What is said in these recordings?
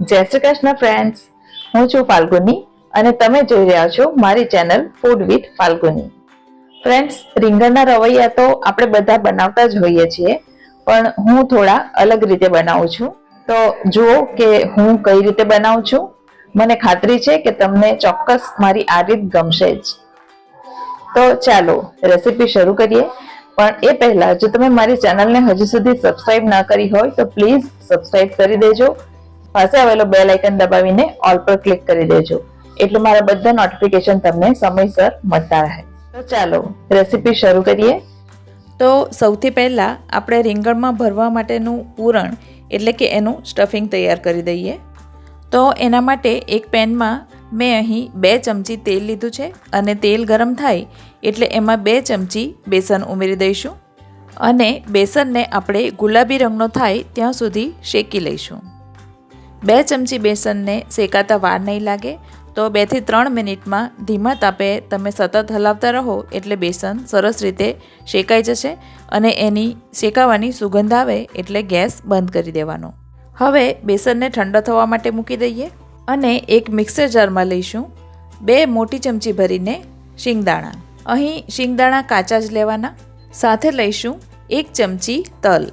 જય શ્રી કૃષ્ણ ફ્રેન્ડ્સ હું છું ફાલ્ગુની અને તમે જોઈ રહ્યા છો મારી channel food with Falguni. Friends રીંગણના રવૈયા તો આપણે બધા બનાવતા જ હોઈએ છીએ, પણ હું થોડા અલગ રીતે બનાવું છું. તો જુઓ કે હું કઈ રીતે બનાવું છું. મને ખાતરી છે કે તમને ચોક્કસ મારી આ રીત ગમશે જ. તો ચાલો રેસીપી શરૂ કરીએ. પણ એ પહેલા, જો તમે મારી ચેનલને હજુ સુધી સબસ્ક્રાઇબ ના કરી હોય, તો પ્લીઝ સબસ્ક્રાઇબ કરી દેજો. પાસે આવેલો બેલ આઇકન દબાવીને ઓલ પર ક્લિક કરી દેજો. એટલે મારા બધા નોટિફિકેશન તમને સમયસર મળતા રહે. તો ચાલો રેસીપી શરૂ કરીએ. તો સૌથી પહેલાં આપણે રીંગણમાં ભરવા માટેનું પૂરણ, એટલે કે એનું સ્ટફિંગ તૈયાર કરી દઈએ. તો એના માટે એક પેનમાં મેં અહીં બે ચમચી તેલ લીધું છે અને તેલ ગરમ થાય એટલે એમાં બે ચમચી બેસન ઉમેરી દઈશું. અને બેસનને આપણે ગુલાબી રંગનો થાય ત્યાં સુધી શેકી લઈશું. બે ચમચી બેસનને શેકાતા વાર નહીં લાગે, તો બેથી ત્રણ મિનિટમાં ધીમા તાપે તમે સતત હલાવતા રહો એટલે બેસન સરસ રીતે શેકાઈ જશે અને એની શેકાવાની સુગંધ આવે એટલે ગેસ બંધ કરી દેવાનો. હવે બેસનને ઠંડો થવા માટે મૂકી દઈએ અને એક મિક્સર જારમાં લઈશું બે મોટી ચમચી ભરીને શિંગદાણા. અહીં શિંગદાણા કાચા જ લેવાના. સાથે લઈશું એક ચમચી તલ.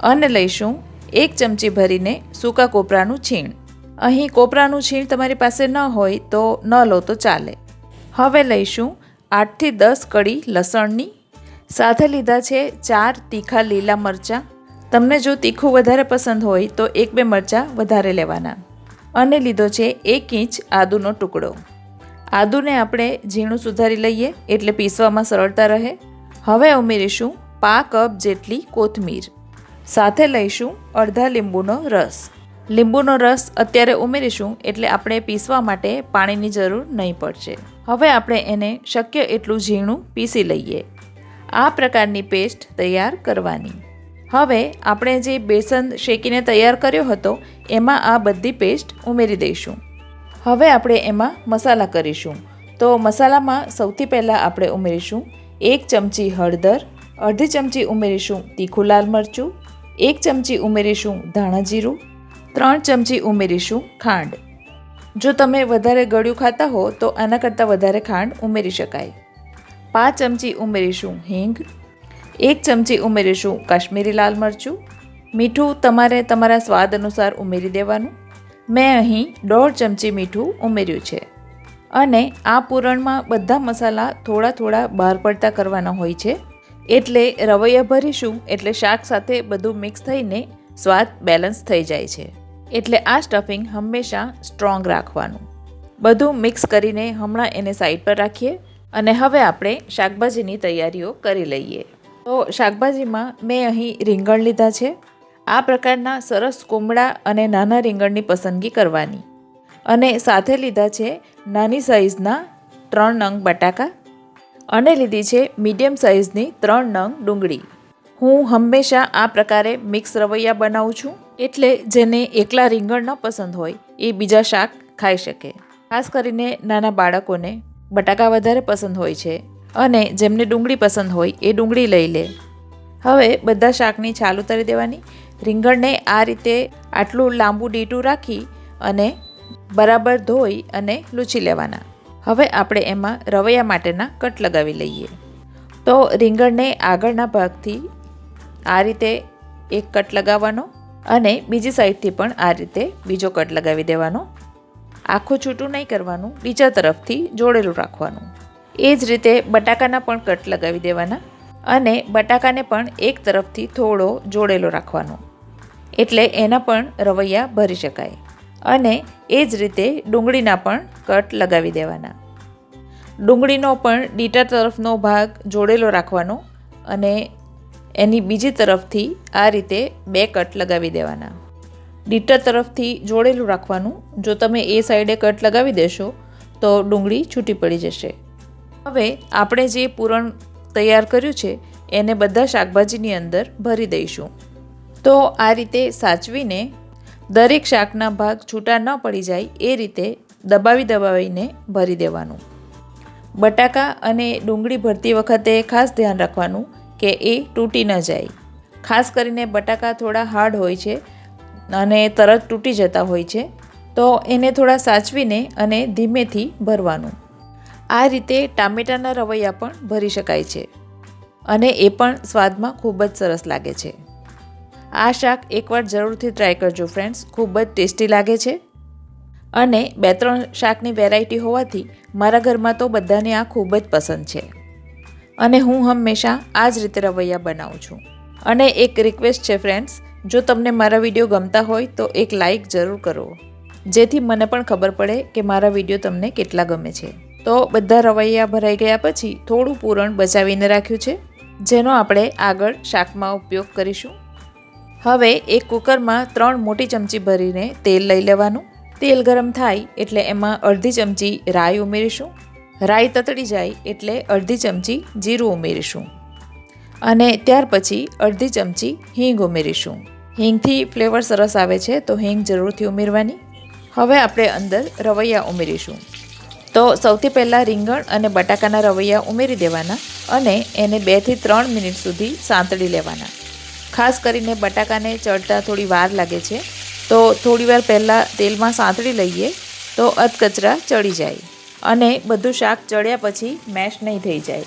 અને લઈશું એક ચમચી ભરીને સૂકા કોપરાનું છીણ. અહીં કોપરાનું છીણ તમારી પાસે ન હોય તો ન લો તો ચાલે. હવે લઈશું આઠથી દસ કડી લસણની. સાથે લીધા છે ચાર તીખા લીલા મરચાં. તમને જો તીખું વધારે પસંદ હોય તો એક બે મરચાં વધારે લેવાના. અને લીધો છે એક ઇંચ આદુનો ટુકડો. આદુને આપણે ઝીણું સુધારી લઈએ એટલે પીસવામાં સરળતા રહે. હવે ઉમેરીશું પા કપ જેટલી કોથમીર. સાથે લઈશું અડધા લીંબુનો રસ. લીંબુનો રસ અત્યારે ઉમેરીશું એટલે આપણે પીસવા માટે પાણીની જરૂર નહીં પડશે. હવે આપણે એને શક્ય એટલું ઝીણું પીસી લઈએ. આ પ્રકારની પેસ્ટ તૈયાર કરવાની. હવે આપણે જે બેસન શેકીને તૈયાર કર્યો હતો, એમાં આ બધી પેસ્ટ ઉમેરી દઈશું. હવે આપણે એમાં મસાલા કરીશું. તો મસાલામાં સૌથી પહેલાં આપણે ઉમેરીશું એક ચમચી હળદર, અડધી ચમચી ઉમેરીશું તીખું લાલ મરચું એક ચમચી ઉમેરીશું ધાણા જીરું, ત્રણ ચમચી ઉમેરીશું ખાંડ. જો તમે વધારે ગળ્યું ખાતા હો, તો આના કરતાં વધારે ખાંડ ઉમેરી શકાય. પાંચ ચમચી ઉમેરીશું હિંગ, એક ચમચી ઉમેરીશું કાશ્મીરી લાલ મરચું. મીઠું તમારે તમારા સ્વાદ અનુસાર ઉમેરી દેવાનું. મેં અહીં દોઢ ચમચી મીઠું ઉમેર્યું છે. અને આ પૂરણમાં બધા મસાલા થોડા થોડા બહાર પડતા કરવાના હોય છે. એટલે રવૈયા ભરીશું એટલે શાક સાથે બધું મિક્સ થઈને સ્વાદ બેલેન્સ થઈ જાય છે. એટલે આ સ્ટફિંગ હંમેશા સ્ટ્રોંગ રાખવાનું. બધું મિક્સ કરીને હમણાં એને સાઈડ પર રાખીએ અને હવે આપણે શાકભાજીની તૈયારીઓ કરી લઈએ. તો શાકભાજીમાં મેં અહીં રીંગણ લીધા છે. આ પ્રકારના સરસ કુમળા અને નાના રીંગણની પસંદગી કરવાની. અને સાથે લીધા છે નાની સાઇઝના ત્રણ નંગ બટાકા. અને લીધી છે મીડિયમ સાઇઝની ત્રણ નંગ ડુંગળી. હું હંમેશા આ પ્રકારે મિક્સ રવૈયા બનાવું છું, એટલે જેને એકલા રીંગણ ન પસંદ હોય, એ બીજા શાક ખાઈ શકે. ખાસ કરીને નાના બાળકોને બટાકા વધારે પસંદ હોય છે અને જેમને ડુંગળી પસંદ હોય, એ ડુંગળી લઈ લે. હવે બધા શાકની છાલ ઉતારી દેવાની. રીંગણને આ રીતે આટલું લાંબુ ડીટું રાખી અને બરાબર ધોઈ અને લૂછી લેવાના. હવે આપણે એમાં રવૈયા માટેના કટ લગાવી લઈએ. તો રીંગણને આગળના ભાગથી આ રીતે એક કટ લગાવવાનો અને બીજી સાઈડથી પણ આ રીતે બીજો કટ લગાવી દેવાનો. આખું છૂટું નહીં કરવાનું, બીજા તરફથી જોડેલું રાખવાનું. એ જ રીતે બટાકાના પણ કટ લગાવી દેવાના અને બટાકાને પણ એક તરફથી થોડો જોડેલો રાખવાનો. એટલે એના પણ રવૈયા ભરી શકાય. અને એ જ રીતે ડુંગળીના પણ કટ લગાવી દેવાના. ડુંગળીનો પણ ડીટા તરફનો ભાગ જોડેલો રાખવાનો અને એની બીજી તરફથી આ રીતે બે કટ લગાવી દેવાના. ડીટા તરફથી જોડેલું રાખવાનું. જો તમે એ સાઈડે કટ લગાવી દેશો, તો ડુંગળી છૂટી પડી જશે. હવે આપણે જે પૂરણ તૈયાર કર્યું છે, એને બધા શાકભાજીની અંદર ભરી દઈશું. તો આ રીતે સાચવીને દરેક શાકના ભાગ છૂટા ન પડી જાય એ રીતે દબાવી દબાવીને ભરી દેવાનું. બટાકા અને ડુંગળી ભરતી વખતે ખાસ ધ્યાન રાખવાનું કે એ તૂટી ન જાય. ખાસ કરીને બટાકા થોડા હાર્ડ હોય છે અને તરત તૂટી જતા હોય છે, તો એને થોડા સાચવીને અને ધીમેથી ભરવાનું. આ રીતે ટામેટાના રવૈયા પણ ભરી શકાય છે અને એ પણ સ્વાદમાં ખૂબ જ સરસ લાગે છે. આ શાક એકવાર જરૂરથી ટ્રાય કરજો ફ્રેન્ડ્સ ખૂબ જ ટેસ્ટી લાગે છે. અને બે ત્રણ શાકની વેરાયટી હોવાથી મારા ઘરમાં તો બધાને આ ખૂબ જ પસંદ છે. અને હું હંમેશા આ જ રીતે રવૈયા બનાવું છું. અને એક રિક્વેસ્ટ છે ફ્રેન્ડ્સ જો તમને મારા વીડિયો ગમતા હોય તો એક લાઈક જરૂર કરો. જેથી મને પણ ખબર પડે કે મારા વીડિયો તમને કેટલા ગમે છે. તો બધા રવૈયા ભરાઈ ગયા પછી થોડું પૂરણ બચાવીને રાખ્યું છે, જેનો આપણે આગળ શાકમાં ઉપયોગ કરીશું. હવે એક કુકરમાં ત્રણ મોટી ચમચી ભરીને તેલ લઈ લેવાનું. તેલ ગરમ થાય એટલે એમાં અડધી ચમચી રાઈ ઉમેરીશું. રાઈ તતડી જાય એટલે અડધી ચમચી જીરું ઉમેરીશું. અને ત્યાર પછી અડધી ચમચી હિંગ ઉમેરીશું. હિંગથી ફ્લેવર સરસ આવે છે તો હિંગ જરૂરથી ઉમેરવાની. હવે આપણે અંદર રવૈયા ઉમેરીશું. તો સૌથી પહેલાં રીંગણ અને બટાકાના રવૈયા ઉમેરી દેવાના અને એને બેથી ત્રણ મિનિટ સુધી સાંતળી લેવાના. ખાસ કરીને બટાકાને ચડતા થોડી વાર લાગે છે. તો થોડીવાર પહેલાં તેલમાં સાંતળી લઈએ તો અધકચરા ચડી જાય અને બધું શાક ચડ્યા પછી મેશ નહીં થઈ જાય.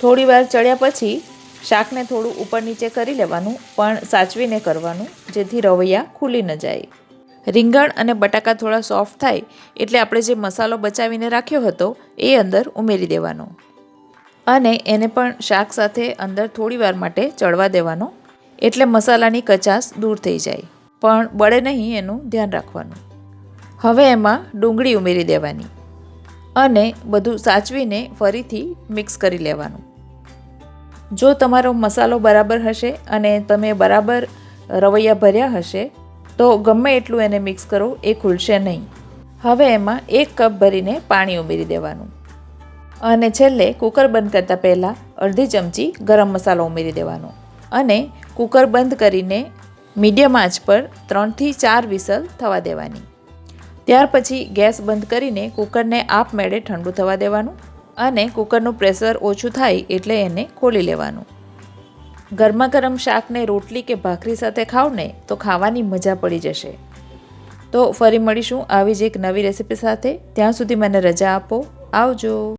થોડીવાર ચડ્યા પછી શાકને થોડું ઉપર નીચે કરી લેવાનું પણ સાચવીને કરવાનું જેથી રવૈયા ખુલી ન જાય. રીંગણ અને બટાકા થોડા સોફ્ટ થાય એટલે આપણે જે મસાલો બચાવીને રાખ્યો હતો એ અંદર ઉમેરી દેવાનો. અને એને પણ શાક સાથે અંદર થોડી વાર માટે ચડવા દેવાનો એટલે મસાલાની કચાશ દૂર થઈ જાય. પણ બળે નહીં એનું ધ્યાન રાખવાનું. હવે એમાં ડુંગળી ઉમેરી દેવાની અને બધું સાચવીને ફરીથી મિક્સ કરી લેવાનું. જો તમારો મસાલો બરાબર હશે અને તમે બરાબર રવૈયા ભર્યા હશે, તો ગમે એટલું એને મિક્સ કરો, એ ખુલશે નહીં. હવે એમાં એક કપ ભરીને પાણી ઉમેરી દેવાનું. અને છેલ્લે કુકર બંધ કરતાં પહેલાં અડધી ચમચી ગરમ મસાલો ઉમેરી દેવાનો. અને કુકર બંધ કરીને મીડિયમ આંચ પર ત્રણથી ચાર વિસલ થવા દેવાની. ત્યાર પછી ગેસ બંધ કરીને કુકરને આપમેળે ઠંડુ થવા દેવાનું અને કુકરનું પ્રેશર ઓછું થાય એટલે એને ખોલી લેવાનું. ગરમા ગરમ શાકને રોટલી કે ભાખરી સાથે ખાવ ને તો ખાવાની મજા પડી જશે. તો ફરી મળીશું આવી જ એક નવી રેસીપી સાથે. ત્યાં સુધી મને રજા આપો. આવજો.